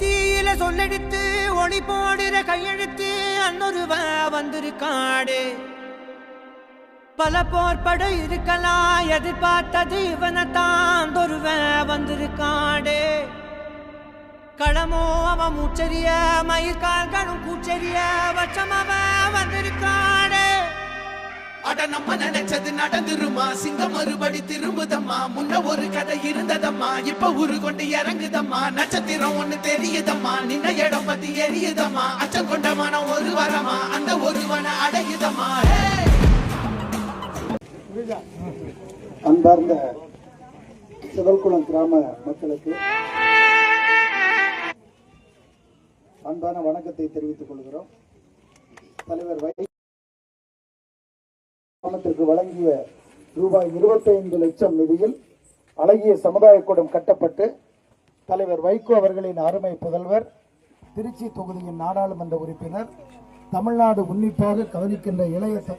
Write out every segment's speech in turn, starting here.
தீயில சொல்லெடுத்து ஒளி போடுற கையெழுத்து அன்னொருவ வந்திருக்காடு. பல போர்பட இருக்கலாம் எதிர்பார்த்தது இவனைத்தான் ஒருவ வந்திருக்காடு. களமோ அவன் மூச்சரிய மயிர்கால்களும் பூச்செரிய வச்சம் அவன் வந்திருக்காடே. அட நம்ம நினைச்சது நடந்துருமா? சிங்கம் மறுபடி திரும்புதம்மா? முன்ன ஒரு கதை இருந்ததம்மா? இப்ப உரு கொண்டு இறங்குதம்மா? நட்சத்திரம் ஒண்ணு தெரியுதம்மா? நின்ன இடம் பத்தி எரியுதம்மா? அச்சம் கொண்ட மனம் ஒரு வரமா? அந்த ஒருவனை அடையுதம்மா? அன்பார்ந்த சிவல்குளம் கிராம மக்களுக்கு அன்பான வணக்கத்தை தெரிவித்துக் கொள்கிறோம். தலைவர் வை கிராமத்திற்கு வழங்கிய ரூபாய் 25 லட்சம் நிதியில் அழகிய சமுதாய கூடம் கட்டப்பட்டு தலைவர் வைகோ அவர்களின் அருமை புதல்வர் திருச்சி தொகுதியின் நாடாளுமன்ற உறுப்பினர் தமிழ்நாடு உன்னிப்பாக கவனிக்கின்ற இளைய ச-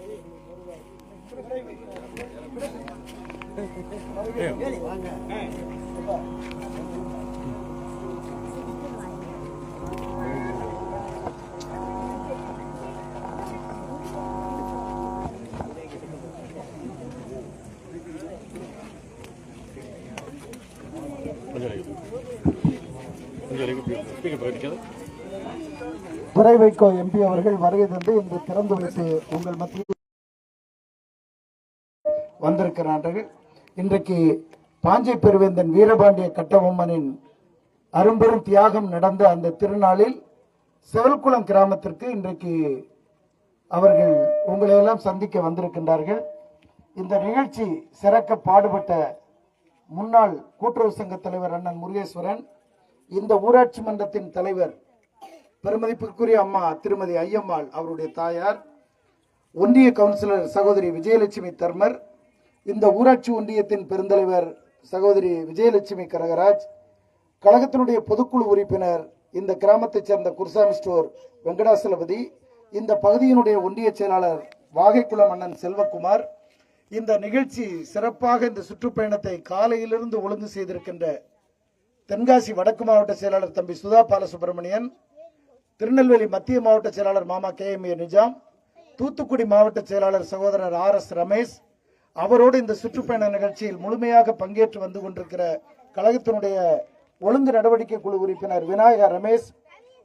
துறை வைகோ எம்பி அவர்கள் வருகை தந்து இன்று திறந்து வைத்து உங்கள் மத்தியில் வந்திருக்கிறார்கள். இன்றைக்கு பாஞ்சை பெருவேந்தன் வீரபாண்டிய கட்டபொம்மனின் அரும்பெரும் தியாகம் நடந்த அந்த திருநாளில் செவல்குளம் கிராமத்திற்கு இன்றைக்கு அவர்கள் உங்களை எல்லாம் சந்திக்க வந்திருக்கின்றார்கள். இந்த நிகழ்ச்சி சிறக்க பாடுபட்ட முன்னாள் கூட்டுறவு சங்க தலைவர் அண்ணன் முருகேஸ்வரன் இந்த ஊராட்சி மன்றத்தின் தலைவர் பெருமதிப்புக்குரிய அம்மா திருமதி ஐயம்மாள் அவருடைய தாயார் ஒன்றிய கவுன்சிலர் சகோதரி விஜயலட்சுமி தர்மர் இந்த ஊராட்சி ஒன்றியத்தின் பெருந்தலைவர் சகோதரி விஜயலட்சுமி கனகராஜ் கழகத்தினுடைய பொதுக்குழு உறுப்பினர் இந்த கிராமத்தைச் சேர்ந்த குருசாமி ஸ்டோர் வெங்கடாசலபதி இந்த பகுதியினுடைய ஒன்றிய செயலாளர் வாகைக்குளம் அண்ணன் செல்வகுமார் இந்த நிகழ்ச்சி சிறப்பாக இந்த சுற்றுப்பயணத்தை காலையிலிருந்து ஒழுங்கு செய்திருக்கின்ற தென்காசி வடக்கு மாவட்ட செயலாளர் தம்பி சுதா பாலசுப்ரமணியன் திருநெல்வேலி மத்திய மாவட்ட செயலாளர் மாமா K M A Nizam Thoothukudi மாவட்ட செயலாளர் சகோதரர் ஆர் எஸ் ரமேஷ் அவரோடு இந்த சுற்றுப்பயண நிகழ்ச்சியில் முழுமையாக பங்கேற்று வந்து கொண்டிருக்கிற கழகத்தினுடைய ஒழுங்கு நடவடிக்கை குழு உறுப்பினர் விநாயகா ரமேஷ்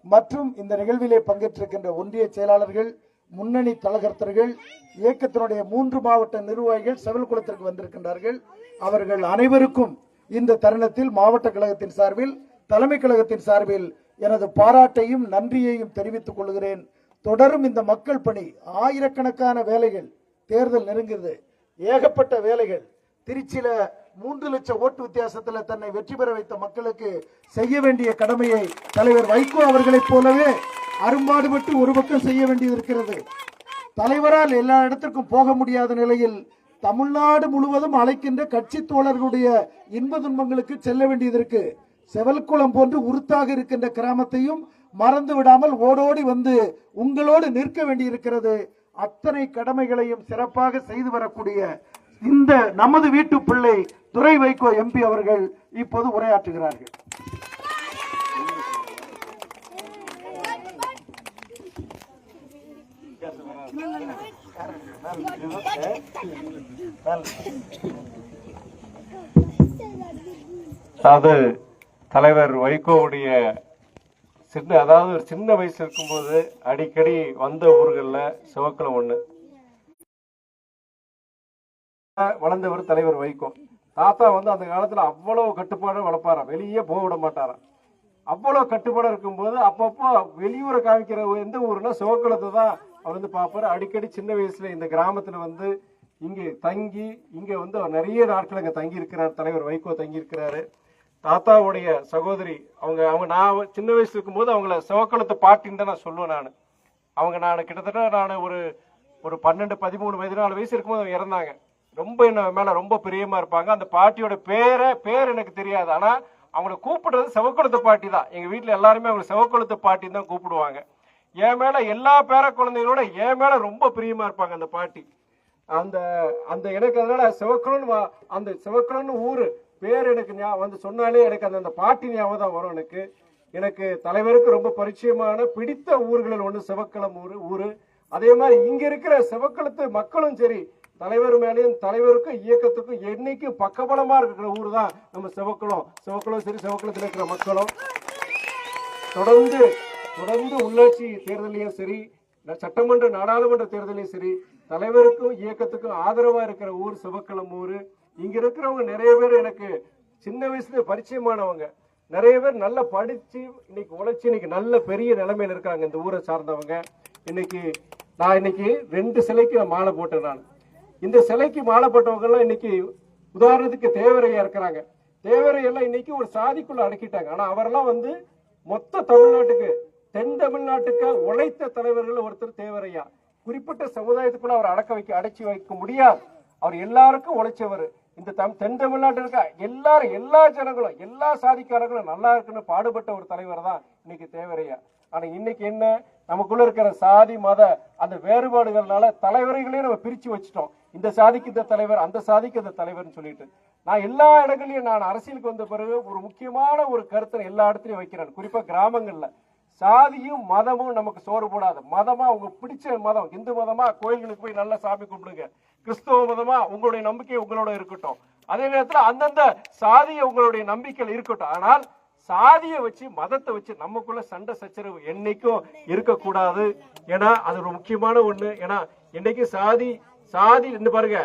மற்றும் இந்த நிகழ்விலே பங்கேற்றிருக்கின்ற ஒன்றிய செயலாளர்கள் முன்னணி கழகர்த்தர்கள் இயக்கத்தினுடைய மூன்று மாவட்ட நிர்வாகிகள் செவல்குளத்திற்கு வந்திருக்கின்றார்கள். அவர்கள் அனைவருக்கும் இந்த தருணத்தில் மாவட்ட கழகத்தின் சார்பில் தலைமை கழகத்தின் சார்பில் எனது பாராட்டையும் நன்றியையும் தெரிவித்துக் கொள்கிறேன். தொடரும் இந்த மக்கள் பணி ஆயிரக்கணக்கான வேலைகள் தேர்தல் நெருங்குது. ஏகப்பட்ட வேலைகள். திருச்சியில மூன்று லட்சம் ஓட்டு வித்தியாசத்துல தன்னை வெற்றி பெற வைத்த மக்களுக்கு செய்ய வேண்டிய கடமையை தலைவர் வைகோ அவர்களைப் போலவே அரும்பாடுபட்டு ஒரு பக்கம் செய்ய வேண்டியது இருக்கிறது தலைவரால் எல்லா இடத்திற்கும் போக முடியாத நிலையில் தமிழ்நாடு முழுவதும் அழைக்கின்ற கட்சி தோழர்களுடைய இன்ப துன்பங்களுக்கு செல்ல வேண்டியது இருக்கு. செவல்குளம் போன்று உருத்தாக இருக்கின்ற கிராமத்தையும் மறந்து விடாமல் ஓடோடி வந்து உங்களோடு நிற்க வேண்டியிருக்கிறது. அத்தனை கடமைகளையும் சிறப்பாக செய்து வரக்கூடிய இந்த நமது வீட்டு பிள்ளை துரை வைகோ எம்பி அவர்கள் இப்போது உரையாற்றுகிறார்கள். அதாவது தலைவர் வைகோவுடைய சின்ன அதாவது ஒரு சின்ன வயசு இருக்கும்போது அடிக்கடி வந்த ஊர்களில் சிவக்குளம் ஒன்று வளர்ந்தவர் தலைவர் வைகோ. தாத்தா வந்து அந்த காலத்தில் அவ்வளோ கட்டுப்பாடு வளர்ப்பாராம் வெளியே போக விட மாட்டாராம் அவ்வளோ கட்டுப்பாடு இருக்கும்போது அப்பப்போ வெளியூரை காமிக்கிற எந்த ஊர்னா சிவக்குளத்தை தான் அவர் வந்து பார்ப்பார். அடிக்கடி சின்ன வயசுல இந்த கிராமத்துல வந்து இங்கே தங்கி இங்க வந்து நிறைய நாட்கள் அங்கே தங்கி இருக்கிறார் தலைவர் வைகோ தங்கி இருக்கிறாரு தாத்தாவுடைய சகோதரி அவங்க அவங்க நான் சின்ன வயசு இருக்கும்போது அவங்கள சிவக்குளத்து பாட்டின்னு தான் நான் சொல்லுவேன் நான். அவங்க நான் கிட்டத்தட்ட நான் ஒரு ஒரு பன்னெண்டு பதிமூணு பதினாலு வயசு இருக்கும்போது அவங்க இறந்தாங்க. ரொம்ப என்ன மேல ரொம்ப பிரியமா இருப்பாங்க. அந்த பாட்டியோட பேரை பேர் எனக்கு தெரியாது. ஆனால் அவங்கள கூப்பிடுறது செவக்குளத்து பாட்டி தான். எங்கள் வீட்டில் எல்லாருமே அவங்க செவக்குளத்து பாட்டின்னு தான் கூப்பிடுவாங்க. என் மேல எல்லா பேர குழந்தைகளோட என் மேல ரொம்ப பிரியமா இருப்பாங்க அந்த பாட்டி. அந்த அந்த எனக்கு அதனால சிவக்குளம்னு வா- அந்த சிவக்குளம்னு ஊரு பேர் எனக்கு ஞா- வந்து சொன்னாலே எனக்கு அந்த அந்த பாட்டி ஞாபகம் தான் வரும் எனக்கு. எனக்கு தலைவருக்கு ரொம்ப பரிச்சயமான பிடித்த ஊர்களில் ஒன்று சிவக்கிழம் ஊர் ஊரு. அதே மாதிரி இங்க இருக்கிற சிவக்குளத்து மக்களும் சரி தலைவர் மேலேயும் தலைவருக்கும் இயக்கத்துக்கும் என்னைக்கும் பக்கபலமா இருக்கிற ஊர் தான் நம்ம சிவக்குளம். சிவக்குளம் சரி சிவக்குளத்தில் இருக்கிற மக்களும். தொடர்ந்து தொடர்ந்து உள்ளாட்சி தேர்தலையும் சரி சட்டமன்ற நாடாளுமன்ற தேர்தலையும் சரி தலைவருக்கும் இயக்கத்துக்கும் ஆதரவா இருக்கிற ஊர் சிவக்களம் ஊர் இங்க இருக்கிறவங்க நிறைய பேர் எனக்கு சின்ன வயசுல பரிச்சயமானவங்க. நிறைய பேர் நல்லா படிச்சு இன்னைக்கு உழைச்சி இன்னைக்கு நல்ல பெரிய நிலைமையில இருக்காங்க இந்த ஊரை சார்ந்தவங்க. இன்னைக்கு நான் இன்னைக்கு ரெண்டு சிலைக்கு நான் மாலை போட்டேன் நான். இந்த சிலைக்கு மாலை போட்டவங்கெல்லாம் இன்னைக்கு உதாரணத்துக்கு தேவரையா இருக்கிறாங்க. தேவரையெல்லாம் இன்னைக்கு ஒரு சாதிக்குள்ள அடக்கிட்டாங்க. ஆனா அவரெல்லாம் வந்து மொத்த தமிழ்நாட்டுக்கு தென் தமிழ்நாட்டுக்கு உழைத்த தலைவர்கள் ஒருத்தர் தேவரையா. குறிப்பிட்ட சமுதாயத்துக்குள்ள அவர் அடக்க வைக்க அடைச்சி வைக்க முடியாது. அவர் எல்லாருக்கும் உழைச்சவர். இந்த தம் தென் தமிழ்நாட்டில் இருக்க எல்லாரும் எல்லா ஜனங்களும் எல்லா சாதிக்காரங்களும் நல்லா இருக்குன்னு பாடுபட்ட ஒரு தலைவர் தான் இன்னைக்கு தேவரையா. ஆனா இன்னைக்கு என்ன? நமக்குள்ள இருக்கிற சாதி மத அந்த வேறுபாடுகள்னால தலைவர்களையும் நம்ம பிரிச்சு வச்சுட்டோம். இந்த சாதிக்கு இந்த தலைவர் அந்த சாதிக்கு இந்த தலைவர்னு சொல்லிட்டு. நான் எல்லா இடங்களையும் நான் அரசியலுக்கு வந்த பிறகு ஒரு முக்கியமான ஒரு கருத்தை எல்லா இடத்துலையும் வைக்கிறேன். குறிப்பா கிராமங்கள்ல. சாதியும் மதமும் நமக்கு சோறு போடாது. மதமா உங்க பிடிச்ச மதம் இந்து மதமா கோயில்களுக்கு போய் நல்லா சாமி கும்பிடுங்க. கிறிஸ்தவ மதமா உங்களுடைய நம்பிக்கை உங்களோட இருக்கட்டும். அதே நேரத்தில் அந்தந்த சாதிய உங்களுடைய நம்பிக்கையில் இருக்கட்டும். ஆனால் சாதியை வச்சு மதத்தை வச்சு நமக்குள்ள சண்டை சச்சரவு என்னைக்கும் இருக்கக்கூடாது. ஏன்னா அது ஒரு முக்கியமான ஒண்ணு. ஏன்னா இன்னைக்கு சாதி சாதி ரெண்டு பாருங்க.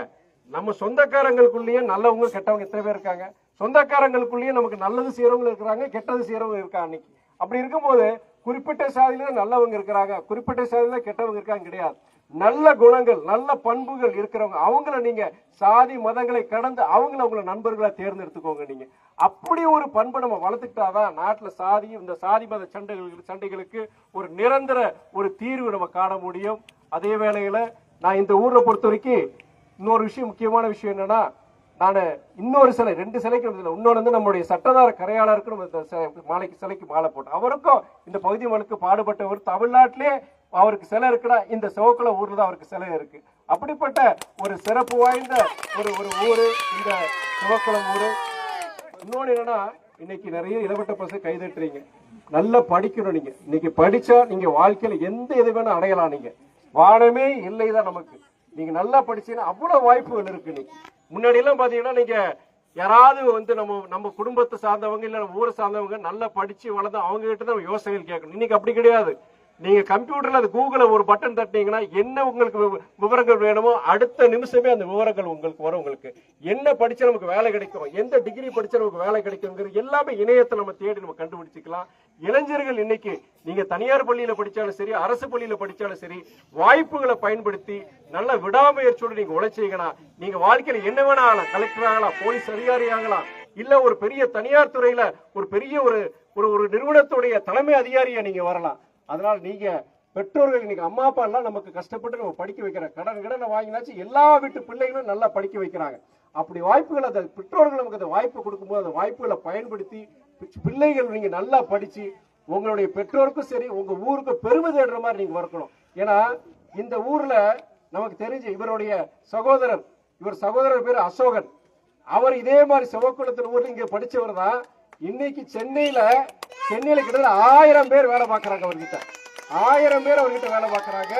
நம்ம சொந்தக்காரங்களுக்குள்ளேயே நல்லவங்க கெட்டவங்க எத்தனை பேர் இருக்காங்க? சொந்தக்காரங்களுக்குள்ளேயே நமக்கு நல்லது செய்யறவங்க இருக்கிறாங்க கெட்டது செய்யறவங்க இருக்காங்க அன்னைக்கு? அப்படி இருக்கும்போது குறிப்பிட்ட சாதியில நல்லவங்க இருக்கிறாங்க. குறிப்பிட்ட சாதியில கெட்டவங்க இருக்காங்க கிடையாது. நல்ல குணங்கள் நல்ல பண்புகள் இருக்கிறவங்க அவங்கள நீங்க சாதி மதங்களை கடந்து அவங்கள உங்களை நண்பர்களை தேர்ந்தெடுத்துக்கோங்க நீங்க. அப்படி ஒரு பண்பை நம்ம வளர்த்துக்கிட்டாதான் நாட்டுல சாதி இந்த சாதி மத சண்டைகளுக்கு சண்டைகளுக்கு ஒரு நிரந்தர ஒரு தீர்வு நம்ம காண முடியும். அதே வேளையில நான் இந்த ஊரில் பொறுத்த வரைக்கும் இன்னொரு விஷயம் முக்கியமான விஷயம் என்னன்னா நான் இன்னொரு சிலை ரெண்டு சிலைக்கு இல்லை இன்னொன்று வந்து நம்முடைய சட்டதார கரையாளருக்கு நம்ம மாலைக்கு சிலைக்கு மாலை போட்டோம் அவருக்கும் இந்த பகுதி மக்களுக்கு பாடுபட்டவர் தமிழ்நாட்டிலே அவருக்கு சிலை இருக்குன்னா இந்த சிவக்குள ஊரில் தான் அவருக்கு சிலை இருக்கு. அப்படிப்பட்ட ஒரு சிறப்பு வாய்ந்த ஒரு ஒரு ஊர் இந்த சிவக்குளம் ஊர். இன்னொன்று என்னன்னா இன்னைக்கு நிறைய இளவட்ட பசங்க கைதட்டுறீங்க. நல்லா படிக்கணும் நீங்க. இன்னைக்கு படிச்சா நீங்க வாழ்க்கையில எந்த இது வேணும் அடையலாம் நீங்க. வானமே இல்லைதான் நமக்கு. நீங்க நல்லா படிச்சீங்கன்னா அவ்வளவு வாய்ப்புகள் இருக்கு இன்னைக்கு. முன்னாடி எல்லாம் பாத்தீங்கன்னா நீங்க யாராவது வந்து நம்ம நம்ம குடும்பத்தை சார்ந்தவங்க இல்ல நம்ம ஊரை சார்ந்தவங்க நல்லா படிச்சு வளர்ந்து அவங்க கிட்ட தான் யோசனைகள் கேட்கணும். இன்னைக்கு அப்படி கிடையாது. நீங்க கம்ப்யூட்டர்ல அது கூகுளில் ஒரு பட்டன் தட்டினீங்கன்னா என்ன உங்களுக்கு வி- விவரங்கள் வேணுமோ அடுத்த நிமிஷமே அந்த விவரங்கள் உங்களுக்கு வரும் உங்களுக்கு. என்ன படித்தா நமக்கு வேலை கிடைக்கும்? எந்த டிகிரி படிச்சா நமக்கு வேலை கிடைக்குங்கிறது எல்லாமே இணையத்தை நம்ம தேடி நம்ம கண்டுபிடிச்சிக்கலாம். இளைஞர்கள் இன்னைக்கு நீங்க தனியார் பள்ளியில படிச்சாலும் சரி அரசு பள்ளியில படிச்சாலும் சரி வாய்ப்புகளை பயன்படுத்தி நல்ல விடாமுயற்சியோடு நீங்க உழைச்சீங்கன்னா நீங்க வாழ்க்கையில என்ன வேணா ஆகலாம். கலெக்டர் ஆகலாம் போலீஸ் அதிகாரி ஆகலாம் இல்ல ஒரு பெரிய தனியார் துறையில ஒரு பெரிய ஒரு ஒரு ஒரு நிறுவனத்துடைய தலைமை அதிகாரியா நீங்க வரலாம். அதனால நீங்க பெற்றோர்கள் இன்னைக்கு அம்மா அப்பா எல்லாம் நமக்கு கஷ்டப்பட்டு நம்ம படிக்க வைக்கிற கடன் கடனை வாங்கினாச்சு எல்லா வீட்டு பிள்ளைகளும் நல்லா படிக்க வைக்கிறாங்க. அப்படி வாய்ப்புகள் அந்த பெற்றோர்கள் நமக்கு அந்த வாய்ப்பு கொடுக்கும்போது அந்த வாய்ப்புகளை பயன்படுத்தி பிள்ளைகள் நீங்க நல்லா படிச்சு உங்களுடைய பெற்றோருக்கும் சரி உங்க ஊருக்கு பெருமை தேடுற மாதிரி நீங்க வரக்கணும் ஏன்னா இந்த ஊர்ல நமக்கு தெரிஞ்ச இவருடைய சகோதரர் இவர் சகோதரர் பேர் அசோகன். அவர் இதே மாதிரி சிவக்குளத்தின் ஊர்ல இங்க படிச்சவர் தான். இன்னைக்கு சென்னையில சென்னையில கிட்டத்தட்ட ஆயிரம் பேர் வேலை பார்க்கறாங்க அவர்கிட்ட. ஆயிரம் பேர் அவர்கிட்ட வேலை பார்க்கறாங்க.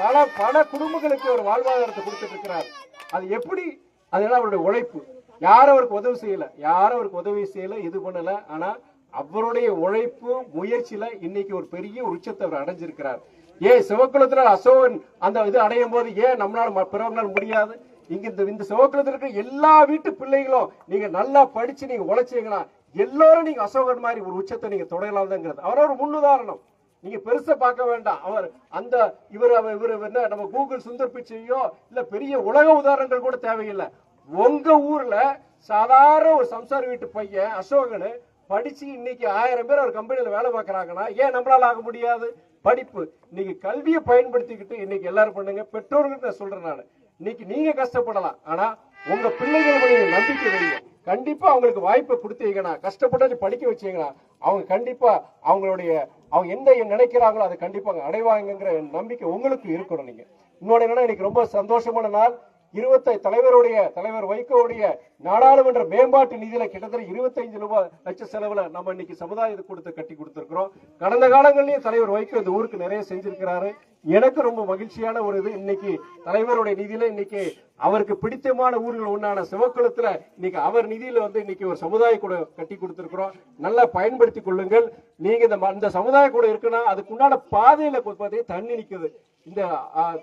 பல பல குடும்பங்களுக்கு ஒரு வாழ்வாதாரத்தை கொடுத்துட்டு இருக்கிறார். அது எப்படி? அதனால அவருடைய உழைப்பு. யாரும் அவருக்கு உதவி செய்யல. யாரும் அவருக்கு உதவி செய்யல இது பண்ணல. ஆனா அவருடைய உழைப்பு முயற்சியில இன்னைக்கு ஒரு பெரிய ஒரு உச்சத்தை அவர் அடைஞ்சிருக்கிறார். ஏன் சிவக்குளத்துல அசோகன் அந்த இது அடையும் போது ஏன் நம்மளால ம- முடியாது? இங்க இந்த இந்த சிவக்குளத்துல இருக்கிற எல்லா வீட்டு பிள்ளைகளும் நீங்க நல்லா படிச்சு நீங்க உழைச்சீங்கன்னா எல்லாரும் நீங்க அசோகன் மாதிரி ஒரு உச்சத்தை நீங்க தொடரலாம்ங்கிறது. அவர் ஒரு முன்னுதாரணம். நீங்க பெருசா பார்க்க வேண்டாம். அவர் அந்த இவர் அவர் இவர் என்ன நம்ம கூகுள் சுந்தர் பிச்சையோ இல்ல பெரிய உலக உதாரணங்கள் கூட தேவையில்லை. உங்க ஊர்ல சாதாரண ஒரு சம்சார வீட்டு பையன் அசோகனு படிச்சு இன்னைக்கு ஆயிரம் பேர் ஒரு கம்பெனியில் வேலை பார்க்கறாங்கன்னா ஏன் நம்மளால ஆக முடியாது? படிப்பு. இன்னைக்கு கல்வியை பயன்படுத்திக்கிட்டு இன்னைக்கு எல்லாரும் பண்ணுங்க. பெற்றோர்களுக்கு நான் சொல்றேன் நான். இன்னைக்கு நீங்க கஷ்டப்படலாம். ஆனா உங்க பிள்ளைகளை நீங்க நம்பிக்கை வைங்க. கண்டிப்பா அவங்களுக்கு வாய்ப்பை கொடுத்தீங்கன்னா கஷ்டப்பட்டு படிக்க வச்சீங்கன்னா அவங்க கண்டிப்பா அவங்களுடைய அவங்க என்ன நினைக்கிறாங்களோ அதை கண்டிப்பா அடைவாங்கிற அடைவாங்கங்கிற நம்பிக்கை உங்களுக்கு இருக்கணும் நீங்க. இன்னொன்னு என்னன்னா இன்னைக்கு ரொம்ப சந்தோஷமான நாள். இருபத்தி தலைவருடைய தலைவர் வைகோவுடைய நாடாளுமன்ற மேம்பாட்டு நிதியில கிட்டத்தட்ட இருபத்தைந்து ரூபாய் லட்ச செலவுல நம்ம இன்னைக்கு சமுதாயத்தை கொடுத்து கட்டி கொடுத்துருக்கிறோம். கடந்த காலங்களிலேயே தலைவர் வைகோ இந்த ஊருக்கு நிறைய செஞ்சிருக்கிறாரு. எனக்கு ரொம்ப மகிழ்ச்சியான ஒரு இது. இன்னைக்கு தலைவருடைய நிதியில இன்னைக்கு அவருக்கு பிடித்தமான ஊர்கள் உண்டான சிவக்குளத்துல இன்னைக்கு அவர் நிதியில வந்து இன்னைக்கு ஒரு சமுதாய கூட கட்டி கொடுத்துருக்கிறோம். நல்லா பயன்படுத்தி கொள்ளுங்கள். நீங்க இந்த ம- இந்த சமுதாய கூட இருக்குன்னா அதுக்குண்டான பாதையில பார்த்தீங்கன்னா தண்ணி நிற்குது இந்த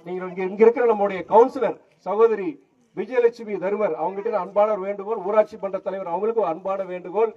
நீங்க இங்க இங்க இருக்கிற நம்முடைய கவுன்சிலர் சகோதரி விஜயலட்சுமி தருமர் அவங்ககிட்ட அன்பான வேண்டுகோள் ஊராட்சி மன்ற தலைவர் அவங்களுக்கும் அன்பான வேண்டுகோள்.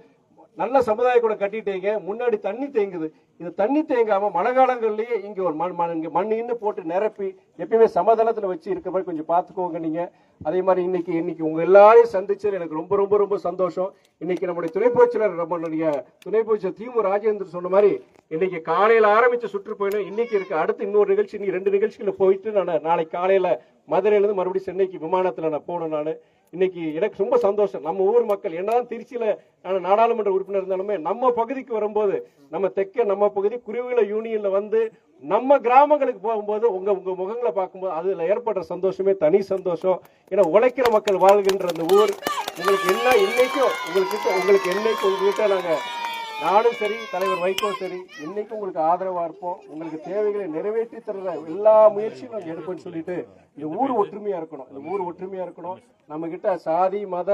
நல்ல சமுதாய கூட கட்டிட்டீங்க முன்னாடி தண்ணி தேங்குது. இது தண்ணி தேங்காம மழைக்காலங்கள்லயே இங்க ஒரு மண் மண் இங்க மண் இன்னும் போட்டு நிரப்பி எப்பயுமே சமதளத்துல வச்சு இருக்க மாதிரி கொஞ்சம் பாத்துக்கோங்க நீங்க. அதே மாதிரி இன்னைக்கு இன்னைக்கு உங்க எல்லாரையும் சந்திச்சது எனக்கு ரொம்ப ரொம்ப ரொம்ப சந்தோஷம். இன்னைக்கு நம்முடைய துணை பொதுச்செயலர் நம்மளுடைய துணை பொதுச்செயலர் தீமு ராஜேந்திரன் சொன்ன மாதிரி இன்னைக்கு காலையில ஆரம்பிச்ச சுற்றுப்பயணம் இன்னைக்கு இருக்கு. அடுத்து இன்னொரு நிகழ்ச்சி இன்னைக்கு ரெண்டு நிகழ்ச்சிகளை போயிட்டு நான் நாளைக்கு காலையில மதுரையிலேருந்து மறுபடியும் சென்னைக்கு விமானத்தில் நான் போகணும் நான். இன்னைக்கு எனக்கு ரொம்ப சந்தோஷம். நம்ம ஊர் மக்கள் என்னதான் திருச்சியில நான் நாடாளுமன்ற உறுப்பினர் இருந்தாலுமே நம்ம பகுதிக்கு வரும்போது நம்ம தெற்க நம்ம பகுதி குருவில யூனியன்ல வந்து நம்ம கிராமங்களுக்கு போகும்போது உங்க உங்க முகங்களை பார்க்கும்போது அதுல ஏற்படுற சந்தோஷமே தனி சந்தோஷம். ஏன்னா உழைக்கிற மக்கள் வாழ்கின்ற அந்த ஊர். உங்களுக்கு என்ன இன்னைக்கும் உங்களுக்கு உங்களுக்கு என்னைக்கும் உங்ககிட்ட நாங்க நானும் சரி தலைவர் வைகோ சரி இன்னைக்கு உங்களுக்கு ஆதரவா இருப்போம். உங்களுக்கு தேவைகளை நிறைவேற்றி தர்ற எல்லா முயற்சியும் நாங்க எடுப்போம்னு சொல்லிட்டு இந்த ஊர் ஒற்றுமையா இருக்கணும். இந்த ஊர் ஒற்றுமையா இருக்கணும். நம்ம கிட்ட சாதி மத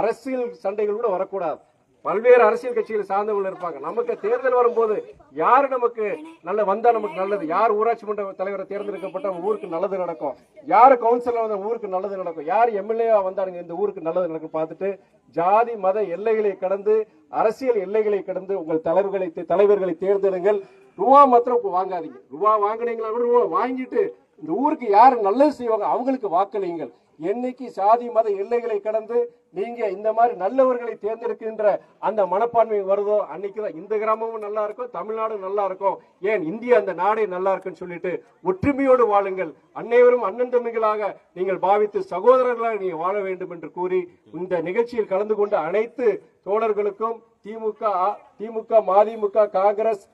அரசியல் சண்டைகள் கூட வரக்கூடாது. பல்வேறு அரசியல் கட்சிகளை சார்ந்தவர்கள் இருப்பாங்க. நமக்கு தேர்தல் வரும்போது யாரு நமக்கு நல்ல வந்தா நமக்கு நல்லது? யார் ஊராட்சி மன்ற தலைவரை தேர்ந்தெடுக்கப்பட்ட ஊருக்கு நல்லது நடக்கும்? யார் கவுன்சிலர் வந்த ஊருக்கு நல்லது நடக்கும்? யார் எம்எல்ஏ வந்தாருங்க இந்த ஊருக்கு நல்லது நடக்கும் பார்த்துட்டு ஜாதி மத எல்லைகளை கடந்து அரசியல் எல்லைகளை கடந்து உங்கள் தலைவர்களை தலைவர்களை தேர்ந்தெடுங்கள். ரூபா மாத்திரம் வாங்காதீங்க. ரூபா வாங்கினீங்களா கூட ரூபா வாங்கிட்டு இந்த ஊருக்கு யார் நல்லது செய்வாங்க அவங்களுக்கு வாக்களியுங்கள். என்னைக்கு சாதி மத எல்லைகளை கடந்து நீங்க இந்த மாதிரி நல்லவர்களை தேர்ந்தெடுக்கின்ற அந்த மனப்பான்மை வருதோ அன்னைக்குதான் இந்த கிராமமும் நல்லா இருக்கும் தமிழ்நாடும் நல்லா இருக்கும். ஏன் இந்தியா அந்த நாடே நல்லா இருக்குன்னு சொல்லிட்டு ஒற்றுமையோடு வாழுங்கள். அன்னைவரும் அண்ணன் தம்பிகளாக நீங்கள் பாவித்து சகோதரர்களாக நீங்க வாழ வேண்டும் என்று கூறி இந்த நிகழ்ச்சியில் கலந்து கொண்ட அனைத்து தோழர்களுக்கும் திமுக திமுக மதிமுக காங்கிரஸ்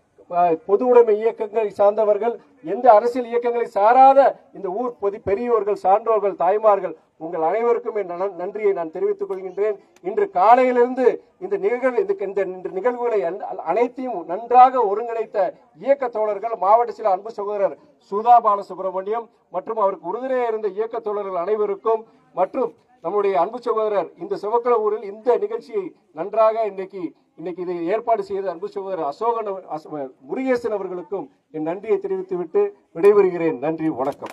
பொது உடைமை இயக்கங்களை சார்ந்தவர்கள் எந்த அரசியல் இயக்கங்களை சாராத இந்த ஊர் பொது பெரியோர்கள் சான்றோர்கள் தாய்மார்கள் உங்கள் அனைவருக்கும் என் நன்- நன்றியை நான் தெரிவித்துக் கொள்கின்றேன். இன்று காலையிலிருந்து இந்த நிகழ்வு இந்த நிகழ்வுகளை அனைத்தையும் நன்றாக ஒருங்கிணைத்த இயக்க தோழர்கள் மாவட்ட சில அன்பு சகோதரர் சுதா பாலசுப்ரமணியம் மற்றும் அவருக்கு உறுதுணையாக இருந்த இயக்க தோழர்கள் அனைவருக்கும் மற்றும் நம்முடைய அன்பு சகோதரர் இந்த சிவக்கல ஊரில் இந்த நிகழ்ச்சியை நன்றாக இன்னைக்கு இன்னைக்கு இதை ஏற்பாடு செய்த அன்பு சகோதரர் அசோகன் அசோ- முருகேசன் அவர்களுக்கும் என் நன்றியை தெரிவித்துவிட்டு விடைபெறுகிறேன். நன்றி வணக்கம்.